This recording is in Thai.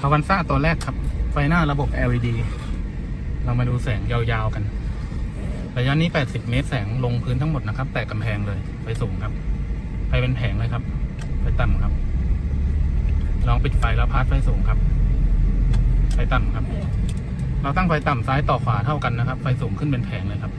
ฮาวันซ่าตัวแรกครับ ไฟหน้าระบบ LED เรามาดูแสงยาวๆกัน ระยะนี้ 80 เมตรแสงลงพื้นทั้งหมดนะครับ แต่กำแพงเลย ไฟสูงครับ ไฟเป็นแผงเลยครับ ไฟต่ำครับ ลองปิดไฟแล้วพาร์ทไฟสูงครับ ไฟต่ำครับ เราตั้งไฟต่ำซ้ายต่อขวาเท่ากันนะครับ ไฟสูงขึ้นเป็นแผงเลยครับ